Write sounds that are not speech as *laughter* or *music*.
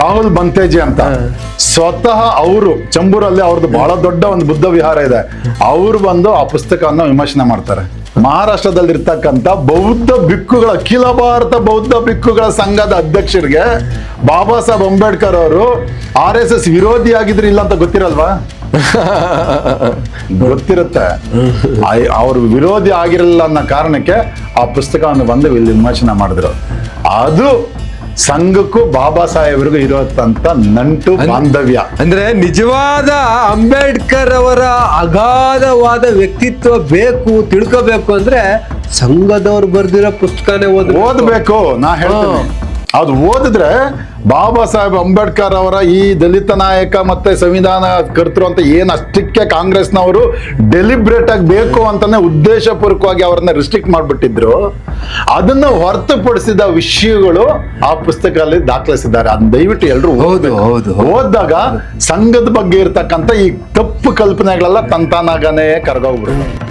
ರಾಹುಲ್ ಬಂತೇಜಿ ಅಂತ. ಸ್ವತಃ ಅವರು ಚಂಬೂರಲ್ಲಿ ಅವ್ರದ್ದು ಬಹಳ ದೊಡ್ಡ ಒಂದು ಬುದ್ಧ ವಿಹಾರ ಇದೆ. ಅವ್ರು ಬಂದು ಆ ಪುಸ್ತಕವನ್ನು ವಿಮರ್ಶನೆ ಮಾಡ್ತಾರೆ. ಮಹಾರಾಷ್ಟ್ರದಲ್ಲಿ ಇರ್ತಕ್ಕಂಥ ಬೌದ್ಧ ಭಿಕ್ಕುಗಳ ಅಖಿಲ ಭಾರತ ಬೌದ್ಧ ಭಿಕ್ಕುಗಳ ಸಂಘದ ಅಧ್ಯಕ್ಷರಿಗೆ ಬಾಬಾ ಸಾಹೇಬ್ ಅಂಬೇಡ್ಕರ್ ಅವರು ಆರ್ ಎಸ್ ಎಸ್ ವಿರೋಧಿ ಆಗಿದ್ರು ಇಲ್ಲ ಅಂತ ಗೊತ್ತಿರಲ್ವಾ? *laughs* ಗೊತ್ತಿರುತ್ತೆ. ಅವರು ಅವ್ರು ವಿರೋಧಿ ಆಗಿರಲಿಲ್ಲ ಅನ್ನೋ ಕಾರಣಕ್ಕೆ ಆ ಪುಸ್ತಕವನ್ನು ಬಂದು ಇಲ್ಲಿ ವಿಮರ್ಶನ ಮಾಡಿದ್ರು. ಅದು ಸಂಘಕ್ಕೂ ಬಾಬಾ ಸಾಹೇಬ್ರಿಗೂ ಇರುವಂತ ನಂಟು ಬಾಂಧವ್ಯ. ಅಂದ್ರೆ ನಿಜವಾದ ಅಂಬೇಡ್ಕರ್ ಅವರ ಅಗಾಧವಾದ ವ್ಯಕ್ತಿತ್ವ ಬೇಕು ತಿಳ್ಕೋಬೇಕು ಅಂದ್ರೆ ಸಂಘದವ್ರು ಬರ್ದಿರೋ ಪುಸ್ತಕನೇ ಓದ್ ಓದ್ಬೇಕು ನಾ ಹೇಳ್ತೀನಿ. ಅದು ಓದಿದ್ರೆ ಬಾಬಾ ಸಾಹೇಬ್ ಅಂಬೇಡ್ಕರ್ ಅವರ ಈ ದಲಿತ ನಾಯಕ ಮತ್ತೆ ಸಂವಿಧಾನ ಕರ್ತರು ಅಂತ ಏನು ಅಷ್ಟಕ್ಕೆ ಕಾಂಗ್ರೆಸ್ನವರು ಡೆಲಿಬ್ರೇಟ್ ಆಗಿ ಬೇಕು ಅಂತಾನೆ ಉದ್ದೇಶಪೂರ್ವಕವಾಗಿ ಅವರನ್ನ ರಿಸ್ಟ್ರಿಕ್ಟ್ ಮಾಡ್ಬಿಟ್ಟಿದ್ರು. ಅದನ್ನ ಹೊರತುಪಡಿಸಿದ ವಿಷಯಗಳು ಆ ಪುಸ್ತಕದಲ್ಲಿ ದಾಖಲಿಸಿದ್ದಾರೆ. ಅದನ್ನ ದಯವಿಟ್ಟು ಎಲ್ಲರೂ ಹೌದು, ಹೌದು, ಹೌದು. ಓದಿದಾಗ ಸಂಘದ ಬಗ್ಗೆ ಇರ್ತಕ್ಕಂಥ ಈ ತಪ್ಪು ಕಲ್ಪನೆಗಳೆಲ್ಲ ತಂತಾನಾಗನೇ ಕರಗೋಗ್ಬಿಡುತ್ತೆ.